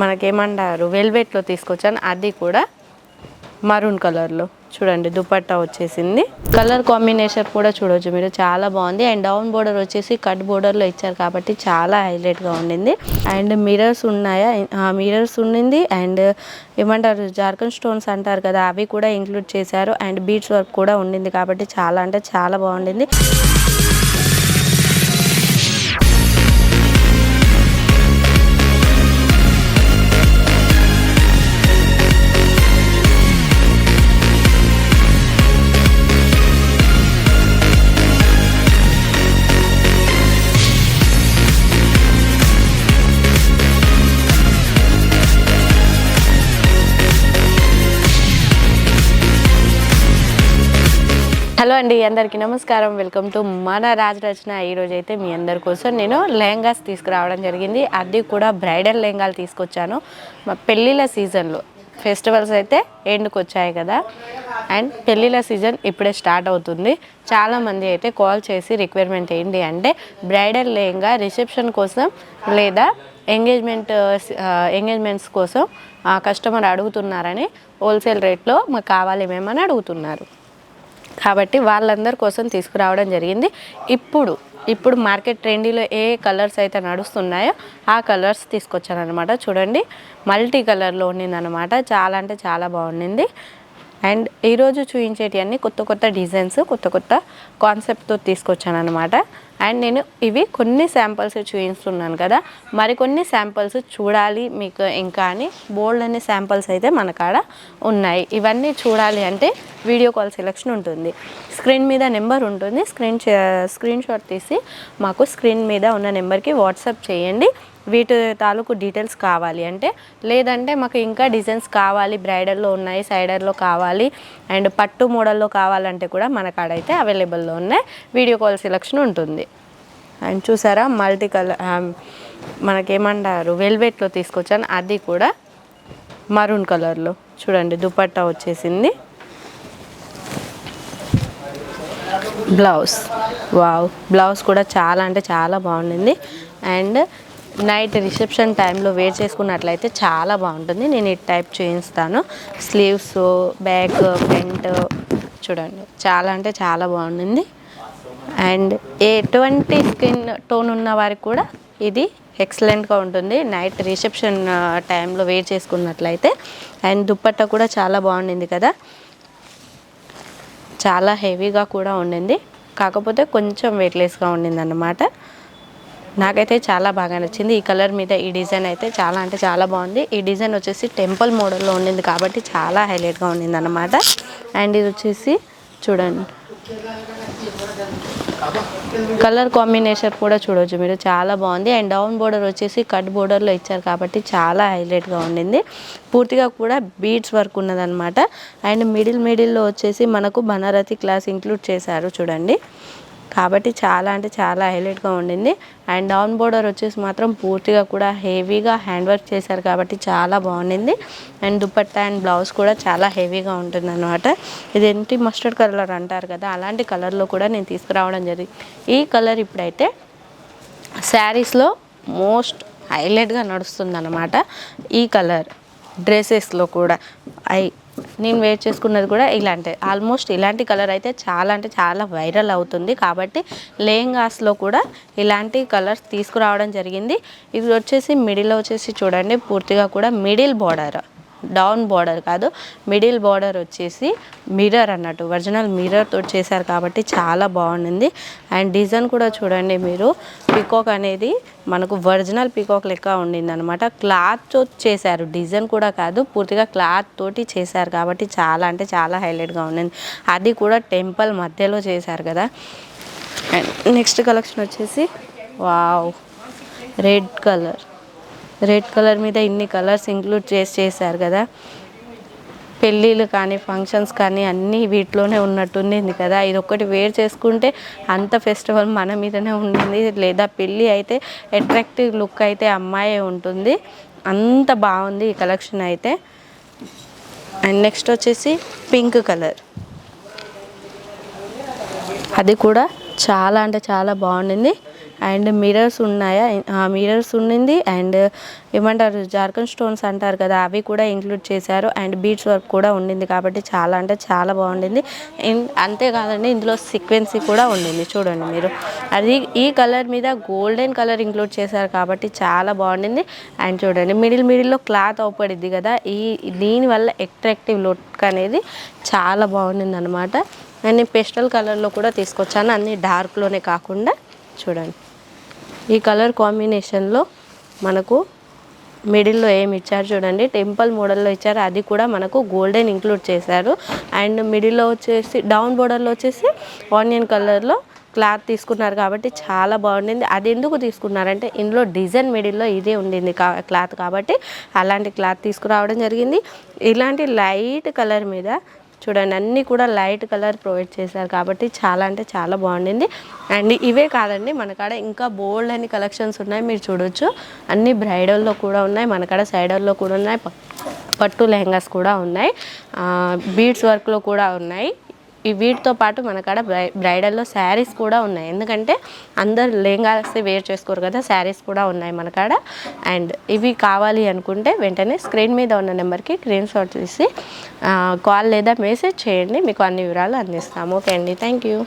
మనకేమంటారు వెల్వెట్లో తీసుకొచ్చాను. అది కూడా మరూన్ కలర్లో చూడండి దుపట్టా వచ్చేసింది. కలర్ కాంబినేషన్ కూడా చూడొచ్చు మీరు. చాలా బాగుంది. అండ్ డౌన్ బోర్డర్ వచ్చేసి కట్ బోర్డర్లో ఇచ్చారు కాబట్టి చాలా హైలైట్గా ఉండింది. అండ్ మిరర్స్ ఉన్నాయా? మిరర్స్ ఉండింది అండ్ ఏమంటారు? జార్ఖండ్ స్టోన్స్ అంటారు కదా అవి కూడా ఇంక్లూడ్ చేశారు. అండ్ బీట్స్ వర్క్ కూడా ఉండింది కాబట్టి చాలా అంటే చాలా బాగుండింది. హలో అండి అందరికీ నమస్కారం. వెల్కమ్ టు మన రాజరచన. ఈరోజు అయితే మీ అందరి కోసం నేను లెహంగాస్ తీసుకురావడం జరిగింది. అది కూడా బ్రైడల్ లెహంగాలు తీసుకొచ్చాను. మా పెళ్ళిళ్ళ సీజన్లో ఫెస్టివల్స్ అయితే ఎండ్కి వచ్చాయి కదా. అండ్ పెళ్ళిళ్ళ సీజన్ ఇప్పుడే స్టార్ట్ అవుతుంది. చాలామంది అయితే కాల్ చేసి రిక్వైర్మెంట్ ఏంటి అంటే బ్రైడల్ లెహంగా రిసెప్షన్ కోసం లేదా ఎంగేజ్మెంట్ ఎంగేజ్మెంట్స్ కోసం కస్టమర్ అడుగుతున్నారని హోల్సేల్ రేట్లో మాకు కావాలి మేమని అడుగుతున్నారు. కాబట్టి వాళ్ళందరి కోసం తీసుకురావడం జరిగింది. ఇప్పుడు ఇప్పుడు మార్కెట్ ట్రెండీలో ఏ కలర్స్ అయితే నడుస్తున్నాయో ఆ కలర్స్ తీసుకొచ్చాను అనమాట చూడండి మల్టీ కలర్లో ఉన్నిందనమాట చాలా అంటే చాలా బాగుండింది. అండ్ ఈరోజు చూపించేటివన్నీ కొత్త కొత్త డిజైన్స్ కొత్త కొత్త కాన్సెప్ట్తో తీసుకొచ్చాను అనమాట అండ్ నేను ఇవి కొన్ని శాంపిల్స్ చూపిస్తున్నాను కదా. మరికొన్ని శాంపిల్స్ చూడాలి మీకు ఇంకా అని బోల్డ్ అనే శాంపిల్స్ అయితే మన కాడ ఉన్నాయి. ఇవన్నీ చూడాలి అంటే వీడియో కాల్ సెలెక్షన్ ఉంటుంది. స్క్రీన్ మీద నెంబర్ ఉంటుంది. స్క్రీన్ స్క్రీన్ షాట్ తీసి మాకు స్క్రీన్ మీద ఉన్న నెంబర్కి వాట్సాప్ చేయండి. వీటి తాలూకు డీటెయిల్స్ కావాలి అంటే లేదంటే మాకు ఇంకా డిజైన్స్ కావాలి బ్రైడల్లో ఉన్నాయి సైడర్లో కావాలి అండ్ పట్టు మోడల్లో కావాలంటే కూడా మన కాడైతే అవైలబుల్లో ఉన్నాయి వీడియో కాల్ సెలెక్షన్ ఉంటుంది. అండ్ చూసారా మల్టీ కలర్ మనకేమంటారు వెల్వెట్లో తీసుకొచ్చాను. అది కూడా మరూన్ కలర్లో. చూడండి దుపట్టా వచ్చేసింది. బ్లౌజ్. వావ్ బ్లౌజ్ కూడా చాలా అంటే చాలా బాగుండింది. అండ్ నైట్ రిసెప్షన్ టైంలో వేర్ చేసుకున్నట్లయితే చాలా బాగుంటుంది. నేను ఈ టైప్ చేయిస్తాను. స్లీవ్స్ బ్యాక్ ఫ్రంట్ చూడండి. చాలా అంటే చాలా బాగుండింది. అండ్ ఎటువంటి స్కిన్ టోన్ ఉన్న వారికి కూడా ఇది ఎక్సలెంట్గా ఉంటుంది. నైట్ రిసెప్షన్ టైంలో వేర్ చేసుకున్నట్లయితే. అండ్ దుప్పట్ట కూడా చాలా బాగుండింది కదా. చాలా హెవీగా కూడా ఉండింది. కాకపోతే కొంచెం వెయిట్లెస్గా ఉండింది అన్నమాట నాకైతే చాలా బాగా నచ్చింది. ఈ కలర్ మీద ఈ డిజైన్ అయితే చాలా అంటే చాలా బాగుంది. ఈ డిజైన్ వచ్చేసి టెంపుల్ మోడల్లో ఉండింది కాబట్టి చాలా హైలైట్గా ఉండింది అన్నమాట అండ్ ఇది వచ్చేసి చూడండి. కలర్ కాంబినేషన్ కూడా చూడవచ్చు మీరు. చాలా బాగుంది. అండ్ డౌన్ బోర్డర్ వచ్చేసి కట్ బోర్డర్లో ఇచ్చారు కాబట్టి చాలా హైలైట్గా ఉండింది. పూర్తిగా కూడా బీడ్స్ వర్క్ ఉన్నదనమాట అండ్ మిడిల్ మిడిల్లో వచ్చేసి మనకు బనారతి క్లాస్ ఇంక్లూడ్ చేశారు చూడండి. కాబట్టి చాలా అంటే చాలా హైలైట్గా ఉండింది. అండ్ డౌన్ బోర్డర్ వచ్చేసి మాత్రం పూర్తిగా కూడా హెవీగా హ్యాండ్ వర్క్ చేశారు కాబట్టి చాలా బాగుండింది. అండ్ దుపట్టా అండ్ బ్లౌజ్ కూడా చాలా హెవీగా ఉంటుంది అనమాట ఇది మస్టర్డ్ కలర్ అంటారు కదా అలాంటి కలర్లో కూడా నేను తీసుకురావడం జరిగింది ఈ కలర్ ఇప్పుడైతే శారీస్లో మోస్ట్ హైలైట్గా నడుస్తుంది అనమాట ఈ కలర్. డ్రెస్సెస్లో కూడా. ఐ నేను వేర్ చేసుకున్నది కూడా ఇలాంటి. ఆల్మోస్ట్ ఇలాంటి కలర్ అయితే చాలా అంటే చాలా వైరల్ అవుతుంది. కాబట్టి లేంగాస్లో కూడా ఇలాంటి కలర్స్ తీసుకురావడం జరిగింది. ఇది వచ్చేసి మిడిల్ వచ్చేసి చూడండి పూర్తిగా కూడా మిడిల్ బార్డర్. డౌన్ బార్డర్ కాదు మిడిల్ బార్డర్ వచ్చేసి మిర్రర్ అన్నట్టు ఒరిజినల్ మిర్రర్తో చేశారు కాబట్టి చాలా బాగుండింది. అండ్ డిజైన్ కూడా చూడండి మీరు పికాక్ అనేది మనకు ఒరిజినల్ పికాక్ లెక్క ఉండింది అనమాట క్లాత్ చేశారు డిజైన్ కూడా కాదు పూర్తిగా క్లాత్ తోటి చేశారు కాబట్టి చాలా అంటే చాలా హైలైట్గా ఉండింది. అది కూడా టెంపుల్ మధ్యలో చేశారు కదా. అండ్ నెక్స్ట్ కలెక్షన్ వచ్చేసి wow red colour. Red colour మీద ఇన్ని కలర్స్ ఇంక్లూడ్ చేసి చేశారు కదా. పెళ్ళిళ్ళు కానీ ఫంక్షన్స్ కానీ అన్నీ వీటిలోనే ఉన్నట్టుంది కదా. ఇది ఒక్కటి వేర్ చేసుకుంటే అంత ఫెస్టివల్ మన మీదనే ఉండింది. లేదా పెళ్ళి అయితే అట్రాక్టివ్ లుక్ అయితే అమ్మాయే ఉంటుంది. అంత బాగుంది ఈ కలెక్షన్ అయితే. అండ్ నెక్స్ట్ వచ్చేసి పింక్ కలర్. అది కూడా చాలా అంటే చాలా బాగుండింది. అండ్ మిరర్స్ ఉన్నాయా? మిరర్స్ ఉండింది అండ్ ఏమంటారు జార్ఖండ్ స్టోన్స్ అంటారు కదా అవి కూడా ఇంక్లూడ్ చేశారు అండ్ బీట్స్ వర్క్ కూడా ఉండింది కాబట్టి చాలా అంటే చాలా బాగుండింది. అంతేకాదండి ఇందులో సీక్వెన్సీ కూడా ఉండింది చూడండి మీరు. అది ఈ కలర్ మీద గోల్డెన్ కలర్ ఇంక్లూడ్ చేశారు కాబట్టి చాలా బాగుండింది. అండ్ చూడండి మిడిల్ మిడిల్లో క్లాత్ అవుపడిద్ది కదా ఈ దీనివల్ల అట్రాక్టివ్ లుక్ అనేది చాలా బాగుండింది అనమాట నేను పెస్టల్ కలర్లో కూడా తీసుకొచ్చాను అన్ని డార్క్లోనే కాకుండా. చూడండి. ఈ కలర్ కాంబినేషన్లో మనకు మిడిల్లో ఏమి ఇచ్చారు చూడండి. టెంపుల్ మోడల్లో ఇచ్చారు. అది కూడా మనకు గోల్డెన్ ఇంక్లూడ్ చేశారు. అండ్ మిడిల్లో వచ్చేసి డౌన్ బోర్డర్లో వచ్చేసి ఆనియన్ కలర్లో క్లాత్ తీసుకున్నారు కాబట్టి చాలా బాగుండింది. అది ఎందుకు తీసుకున్నారంటే ఇందులో డిజైన్ మిడిల్లో ఇదే ఉండింది కా క్లాత్ కాబట్టి అలాంటి క్లాత్ తీసుకురావడం జరిగింది. ఇలాంటి లైట్ కలర్ మీద చూడండి అన్నీ కూడా లైట్ కలర్ ప్రొవైడ్ చేశారు కాబట్టి చాలా అంటే చాలా బాగుండింది. అండ్ ఇవే కాదండి మన కాడ ఇంకా బోల్డ్ అని కలెక్షన్స్ ఉన్నాయి మీరు చూడొచ్చు. అన్ని బ్రైడల్లో కూడా ఉన్నాయి మన కాడ సైడల్లో కూడా ఉన్నాయి పట్టు లెహంగాస్ కూడా ఉన్నాయి బీడ్స్ వర్క్లో కూడా ఉన్నాయి. ఈ వీటితో పాటు మన కాడ బ్రై బ్రైడల్లో శారీస్ కూడా ఉన్నాయి. ఎందుకంటే అందరు లెహంగాస్ వేర్ చేసుకోరు కదా శారీస్ కూడా ఉన్నాయి మన కాడ. అండ్ ఇవి కావాలి అనుకుంటే వెంటనే స్క్రీన్ మీద ఉన్న నెంబర్కి స్క్రీన్ షాట్ తీసి కాల్ లేదా మెసేజ్ చేయండి. మీకు అన్ని వివరాలు అందిస్తాము. ఓకే అండి. Thank you.